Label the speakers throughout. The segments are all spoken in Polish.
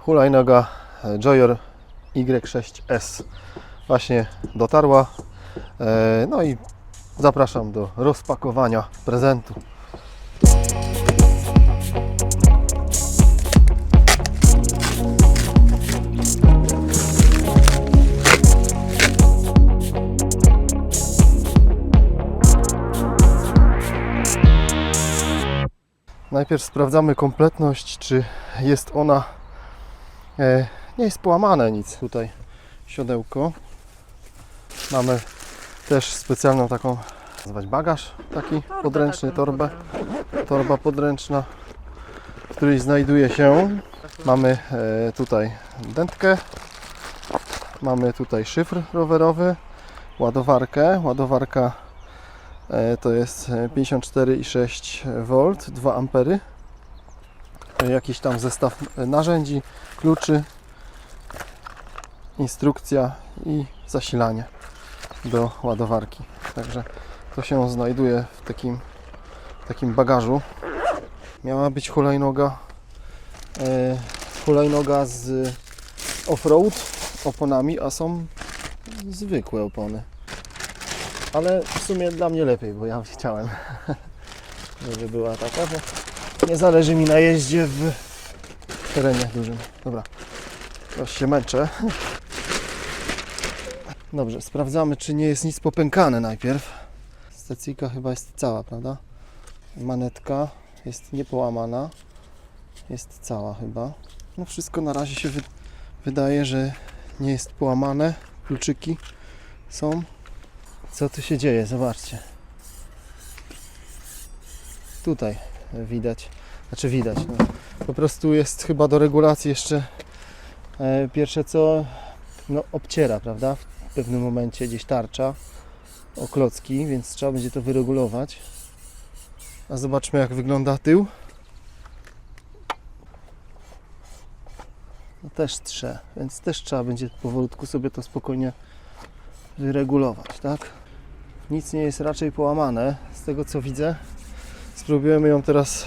Speaker 1: hulajnoga Joyer Y6S właśnie dotarła. E, No i zapraszam do rozpakowania prezentu. Najpierw sprawdzamy kompletność, czy jest ona nie jest połamane nic tutaj siodełko. Mamy też specjalną taką nazwać bagaż taki podręczny, torbę, torba podręczna, w której znajduje się mamy e, tutaj dętkę, mamy tutaj szyfr rowerowy, ładowarkę, ładowarka e, to jest e, 54,6 V, 2 ampery, E, jakiś tam zestaw narzędzi, kluczy, instrukcja i zasilanie do ładowarki. Także to się znajduje w takim, takim bagażu. Miała być hulajnoga, e, hulajnoga z off-road oponami, a są zwykłe opony. Ale w sumie dla mnie lepiej, bo ja chciałem, żeby była taka, bo nie zależy mi na jeździe w terenie dużym. Dobra, już się męczę. Dobrze, sprawdzamy, czy nie jest nic popękane najpierw. Stacyjka chyba jest cała, prawda? Manetka jest niepołamana. Jest cała chyba. No wszystko na razie się wy wydaje, że nie jest połamane. Kluczyki są. Co tu się dzieje? Zobaczcie. Tutaj widać. Znaczy widać. No. Po prostu jest chyba do regulacji jeszcze e, pierwsze co no, obciera, prawda? W pewnym momencie gdzieś tarcza o klocki, więc trzeba będzie to wyregulować. A zobaczmy jak wygląda tył. No też trze, więc też trzeba będzie powolutku sobie to spokojnie wyregulować, tak? Nic nie jest raczej połamane, z tego co widzę. Spróbujemy ją teraz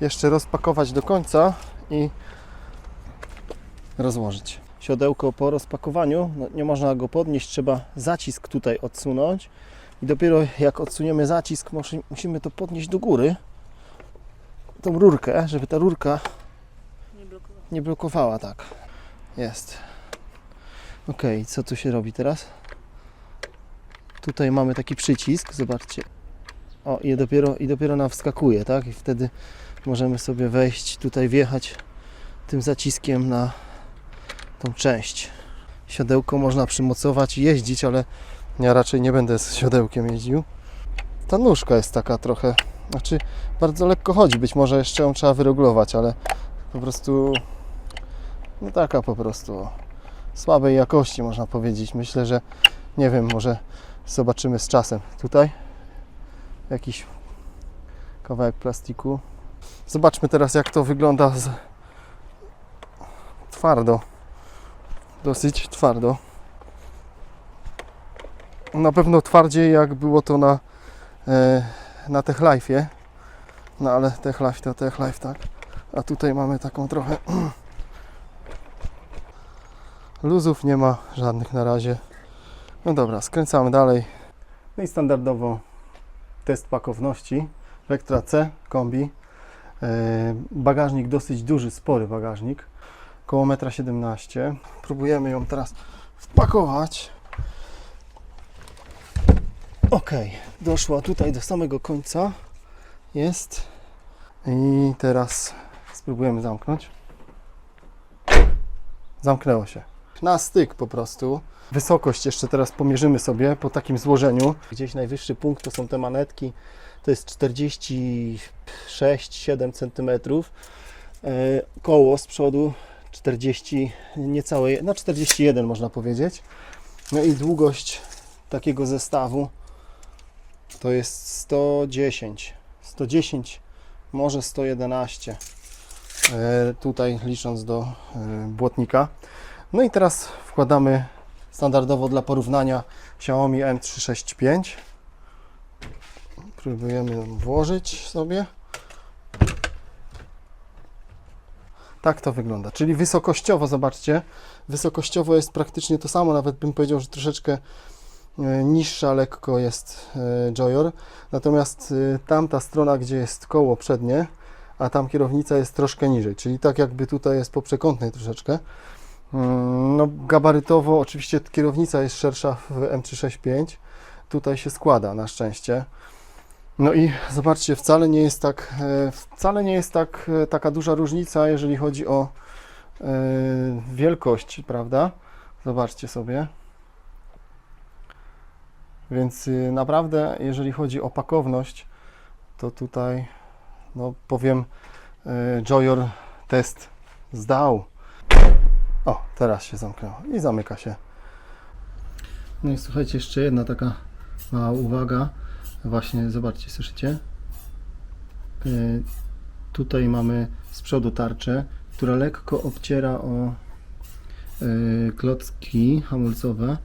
Speaker 1: jeszcze rozpakować do końca i rozłożyć. Siodełko po rozpakowaniu, no nie można go podnieść, trzeba zacisk tutaj odsunąć i dopiero jak odsuniemy zacisk, musi- musimy to podnieść do góry, tą rurkę, żeby ta rurka
Speaker 2: Nie blokował.
Speaker 1: nie blokowała tak. Jest. Ok, co tu się robi teraz? Tutaj mamy taki przycisk, zobaczcie. O, i dopiero, i dopiero nam wskakuje, tak? I wtedy możemy sobie wejść, tutaj wjechać tym zaciskiem na tą część. Siodełko można przymocować i jeździć, ale ja raczej nie będę z siodełkiem jeździł. Ta nóżka jest taka trochę, znaczy bardzo lekko chodzi, być może jeszcze ją trzeba wyregulować, ale po prostu no taka po prostu słabej jakości można powiedzieć. Myślę, że nie wiem, może zobaczymy z czasem. Tutaj jakiś kawałek plastiku. Zobaczmy teraz jak to wygląda z twardo. Dosyć twardo. Na pewno twardziej jak było to na e, na Tech Life'ie. No ale Tech Life to Tech Life, tak? A tutaj mamy taką trochę luzów nie ma żadnych na razie. No dobra, skręcamy dalej. No i standardowo test pakowności Vectra C kombi. E, Bagażnik dosyć duży, spory bagażnik. Koło 1,17 m. Próbujemy ją teraz wpakować. Ok, doszła tutaj do samego końca. Jest. I teraz spróbujemy zamknąć. Zamknęło się. Na styk po prostu. Wysokość jeszcze teraz pomierzymy sobie po takim złożeniu. Gdzieś najwyższy punkt to są te manetki. To jest 46-7 cm. E, Koło z przodu 40, niecałe, no 41 można powiedzieć. No i długość takiego zestawu to jest 110. 110, może 111. E, tutaj licząc do e, błotnika. No i teraz wkładamy standardowo dla porównania Xiaomi M365. Próbujemy włożyć sobie. Tak to wygląda. Czyli wysokościowo, zobaczcie, wysokościowo jest praktycznie to samo, nawet bym powiedział, że troszeczkę e, niższa lekko jest e, Joyor. Natomiast e, tamta strona, gdzie jest koło przednie, a tam kierownica jest troszkę niżej, czyli tak jakby tutaj jest po przekątnej troszeczkę. Mm, No gabarytowo oczywiście kierownica jest szersza w M365. Tutaj się składa na szczęście. No i zobaczcie, wcale nie jest tak, e, wcale nie jest tak e, taka duża różnica, jeżeli chodzi o e, wielkość, prawda? Zobaczcie sobie. Więc y, naprawdę, jeżeli chodzi o pakowność, to tutaj, no powiem, Joyor test zdał. O, teraz się zamknęło i zamyka się. No i słuchajcie, jeszcze jedna taka mała uwaga. Właśnie, zobaczcie, słyszycie? Y, Tutaj mamy z przodu tarczę, która lekko obciera o y, klocki hamulcowe.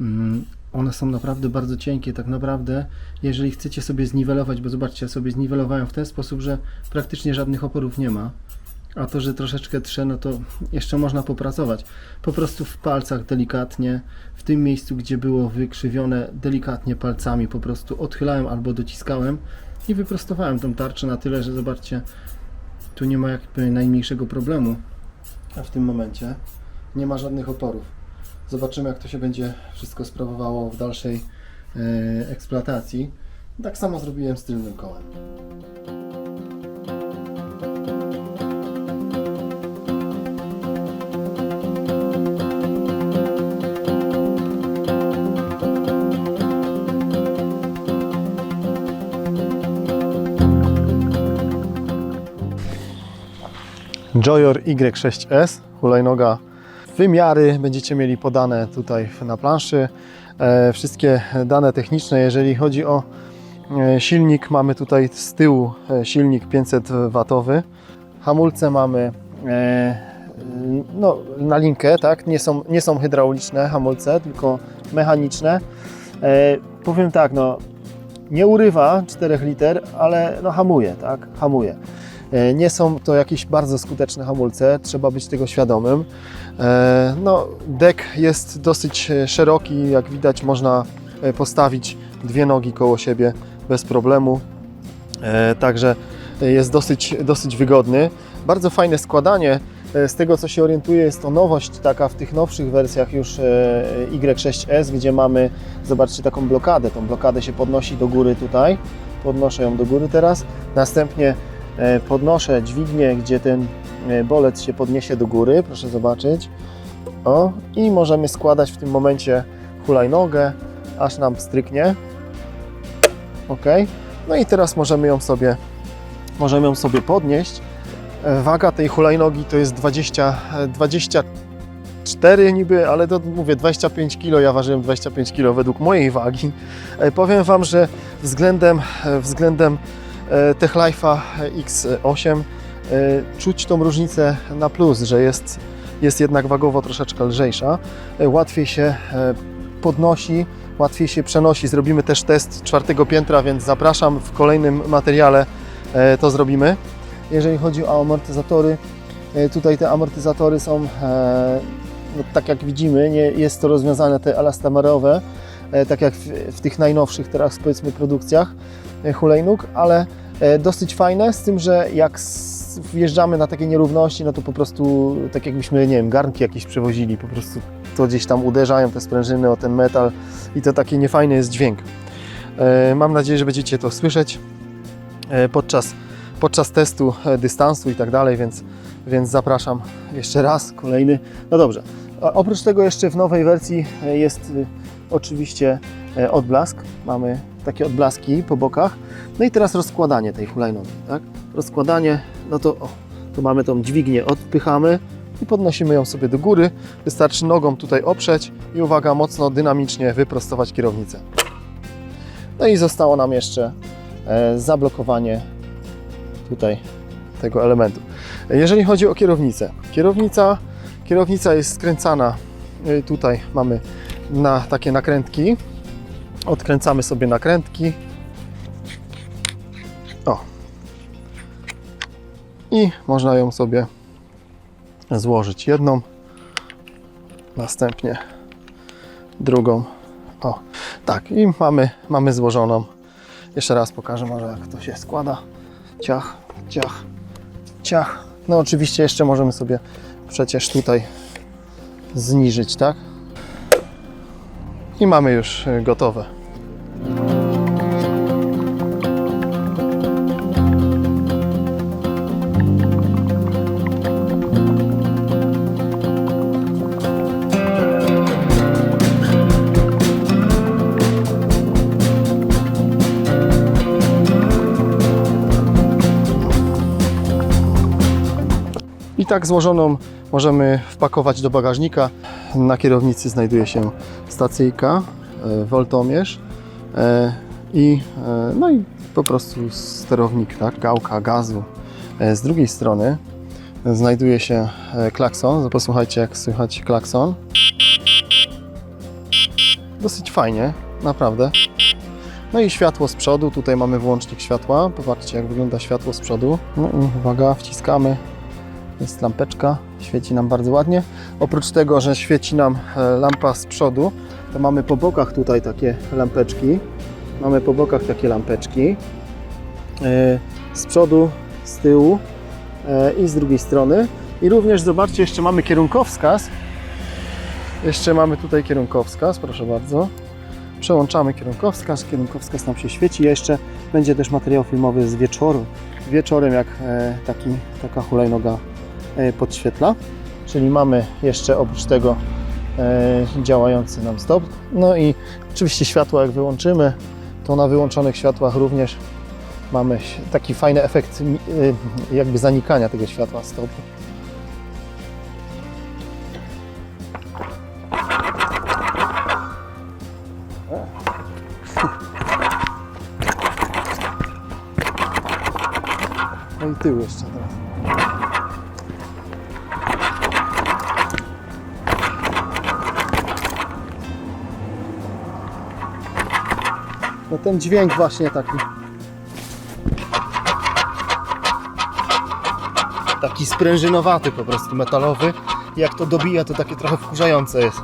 Speaker 1: Mm, One są naprawdę bardzo cienkie. Tak naprawdę, jeżeli chcecie sobie zniwelować, bo zobaczcie, sobie zniwelowałem w ten sposób, że praktycznie żadnych oporów nie ma. A to, że troszeczkę trze, no to jeszcze można popracować. Po prostu w palcach delikatnie, w tym miejscu, gdzie było wykrzywione, delikatnie palcami po prostu odchylałem albo dociskałem i wyprostowałem tą tarczę na tyle, że zobaczcie, tu nie ma jakby najmniejszego problemu. A w tym momencie nie ma żadnych oporów. Zobaczymy, jak to się będzie wszystko sprawowało w dalszej e, eksploatacji. Tak samo zrobiłem z tylnym kołem. Joyor Y6S, hulajnoga. Wymiary będziecie mieli podane tutaj na planszy. E, wszystkie dane techniczne, jeżeli chodzi o e, silnik, mamy tutaj z tyłu e, silnik 500 W. Hamulce mamy no, na linkę, tak? Nie są, nie są hydrauliczne hamulce, tylko mechaniczne. Powiem tak, no, nie urywa 4 liter, ale no, hamuje, tak? Hamuje. E, Nie są to jakieś bardzo skuteczne hamulce, trzeba być tego świadomym. E, No, dek jest dosyć e, szeroki, jak widać można postawić dwie nogi koło siebie bez problemu. Także jest dosyć, dosyć wygodny. Bardzo fajne składanie. Z tego co się orientuję, jest to nowość taka w tych nowszych wersjach już e, Y6S, gdzie mamy, zobaczcie, taką blokadę. Tą blokadę się podnosi do góry tutaj. Podnoszę ją do góry teraz. Następnie podnoszę dźwignię, gdzie ten e, bolec się podniesie do góry. Proszę zobaczyć. O, i możemy składać w tym momencie hulajnogę, aż nam stryknie. Ok. No i teraz możemy ją sobie, możemy ją sobie podnieść. E, Waga tej hulajnogi to jest 20, e, 24 niby, ale to mówię 25 kg, ja ważyłem 25 kg według mojej wagi. E, Powiem Wam, że względem, e, względem e, TechLife'a X8 e, czuć tą różnicę na plus, że jest, jest jednak wagowo troszeczkę lżejsza, e, łatwiej się e, podnosi, łatwiej się przenosi. Zrobimy też test czwartego piętra, więc zapraszam w kolejnym materiale e, to zrobimy. Jeżeli chodzi o amortyzatory, e, tutaj te amortyzatory są, e, no, tak jak widzimy, nie jest to rozwiązane te elastomerowe, e, tak jak w, w tych najnowszych teraz powiedzmy produkcjach e, hulajnóg, ale e, dosyć fajne, z tym, że jak wjeżdżamy na takie nierówności, no to po prostu tak jakbyśmy, nie wiem, garnki jakieś przewozili, po prostu to gdzieś tam uderzają te sprężyny o ten metal i to taki niefajny jest dźwięk. E, Mam nadzieję, że będziecie to słyszeć e, podczas, podczas testu e, dystansu i tak dalej, więc, więc zapraszam jeszcze raz, kolejny. No dobrze, oprócz tego jeszcze w nowej wersji e, jest oczywiście e, odblask. Mamy takie odblaski po bokach. No i teraz rozkładanie tej hulajnogi, tak? Rozkładanie, no to o, tu mamy tą dźwignię, odpychamy i podnosimy ją sobie do góry. Wystarczy nogą tutaj oprzeć i uwaga, mocno dynamicznie wyprostować kierownicę. No i zostało nam jeszcze e, zablokowanie tutaj tego elementu. Jeżeli chodzi o kierownicę, kierownica, kierownica jest skręcana. e, Tutaj mamy na takie nakrętki. Odkręcamy sobie nakrętki. O. I można ją sobie złożyć jedną, następnie drugą. O, tak, i mamy, mamy złożoną. Jeszcze raz pokażę może jak to się składa. Ciach, ciach, ciach. No oczywiście jeszcze możemy sobie przecież tutaj zniżyć, tak? I mamy już y, gotowe. I tak złożoną możemy wpakować do bagażnika. Na kierownicy znajduje się stacyjka, e, woltomierz e, i, e, no i po prostu sterownik, tak, gałka gazu. Z drugiej strony znajduje się klakson. Posłuchajcie jak słychać klakson. Dosyć fajnie, naprawdę. No i światło z przodu, tutaj mamy włącznik światła. Popatrzcie jak wygląda światło z przodu. No uwaga, wciskamy. Jest lampeczka, świeci nam bardzo ładnie. Oprócz tego, że świeci nam e, lampa z przodu, to mamy po bokach tutaj takie lampeczki. Mamy po bokach takie lampeczki. E, Z przodu, z tyłu e, i z drugiej strony. I również zobaczcie, jeszcze mamy kierunkowskaz. Jeszcze mamy tutaj kierunkowskaz, proszę bardzo. Przełączamy kierunkowskaz, kierunkowskaz nam się świeci. Jeszcze będzie też materiał filmowy z wieczoru. Wieczorem jak taki, taka hulajnoga podświetla. Czyli mamy jeszcze oprócz tego e, działający nam stop. No i oczywiście światło jak wyłączymy, to na wyłączonych światłach również mamy taki fajny efekt e, jakby zanikania tego światła stopu. No i tył jeszcze teraz. No ten dźwięk właśnie taki. Taki sprężynowaty po prostu, metalowy. Jak to dobija, to takie trochę wkurzające jest.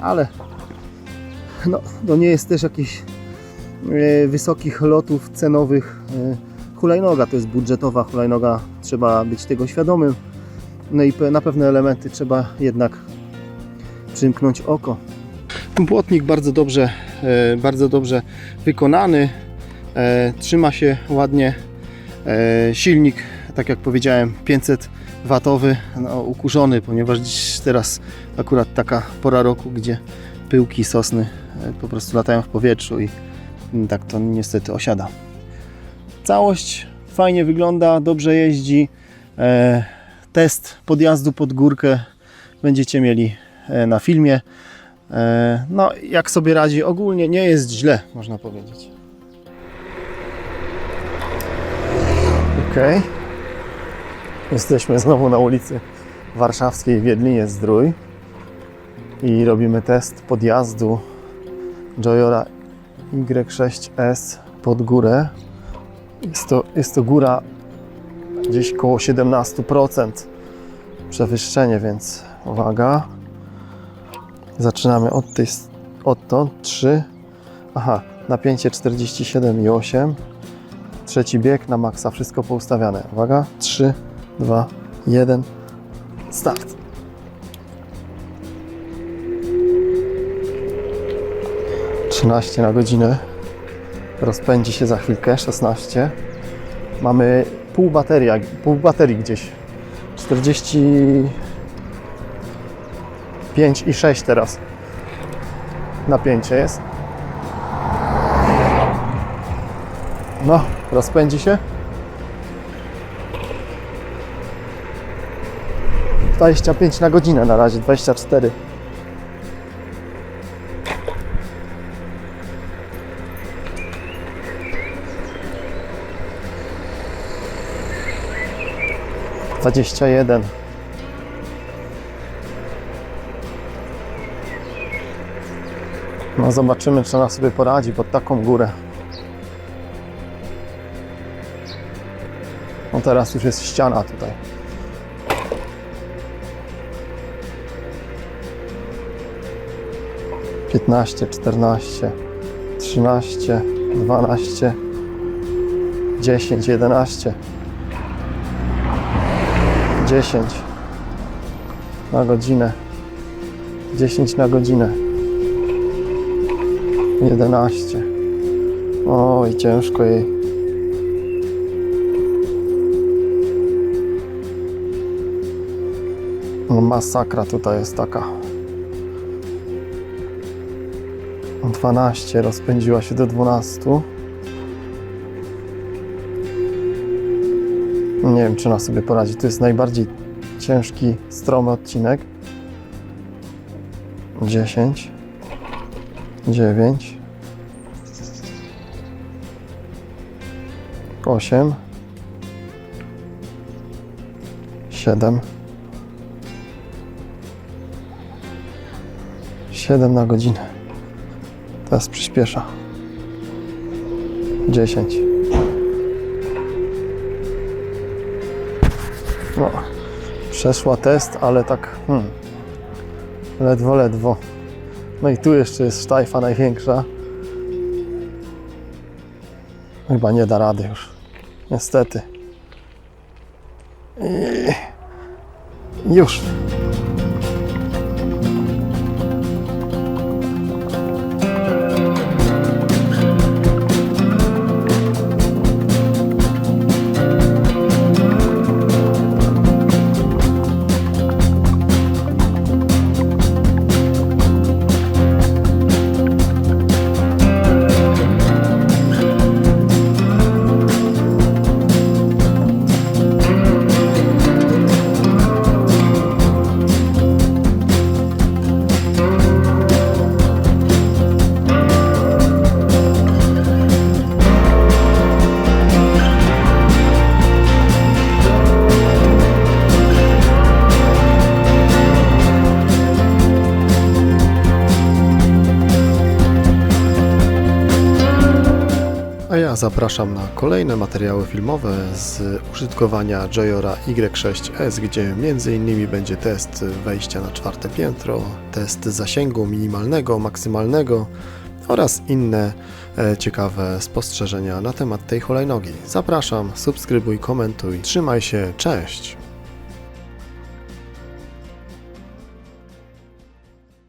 Speaker 1: Ale no, to nie jest też jakiś e, wysokich lotów cenowych e, hulajnoga. To jest budżetowa hulajnoga, trzeba być tego świadomym. No i na pewne elementy trzeba jednak przymknąć oko. Płotnik bardzo dobrze, e, bardzo dobrze wykonany. E, Trzyma się ładnie. E, Silnik, tak jak powiedziałem, 500 watowy, no, ukurzony, ponieważ dziś teraz akurat taka pora roku, gdzie pyłki sosny po prostu latają w powietrzu i mm, tak to niestety osiada. Całość fajnie wygląda, dobrze jeździ. Test podjazdu pod górkę będziecie mieli na filmie. E, No, jak sobie radzi, ogólnie nie jest źle, można powiedzieć. Ok. Jesteśmy znowu na ulicy Warszawskiej w Wiedlinie Zdrój i robimy test podjazdu Joyora Y6S pod górę. Jest to, jest to góra gdzieś koło 17% przewyższenie, więc uwaga. Zaczynamy od tej, odtąd 3. Aha, napięcie 47,8. Trzeci bieg na maksa, wszystko poustawiane. Uwaga, 3, 2, 1. Start. Trzynaście na godzinę. Rozpędzi się za chwilkę, 16. Mamy pół bateria, pół baterii gdzieś. 45 i 6 teraz. Napięcie jest. No, rozpędzi się. 25 na godzinę na razie, 24. Dwadzieścia jeden. No, zobaczymy, czy ona sobie poradzi pod taką górę. No teraz już jest ściana tutaj. Piętnaście, czternaście, trzynaście, dwanaście, dziesięć, jedenaście, dziesięć na godzinę, dziesięć na godzinę. 11. Oj, ciężko jej. No masakra tutaj jest taka. 12 rozpędziła się do 12. Nie wiem, czy ona sobie poradzi. To jest najbardziej ciężki, stromy odcinek. 10, 9, 8, 7, 7 na godzinę. Teraz przyspiesza. 10. No, przeszła test, ale tak hmm, ledwo, ledwo. No i tu jeszcze jest sztajfa największa. Chyba nie da rady już. Niestety. I już. Zapraszam na kolejne materiały filmowe z użytkowania Joyora Y6S, gdzie m.in. będzie test wejścia na czwarte piętro, test zasięgu minimalnego, maksymalnego oraz inne e, ciekawe spostrzeżenia na temat tej hulajnogi. Zapraszam, subskrybuj, komentuj, trzymaj się, cześć!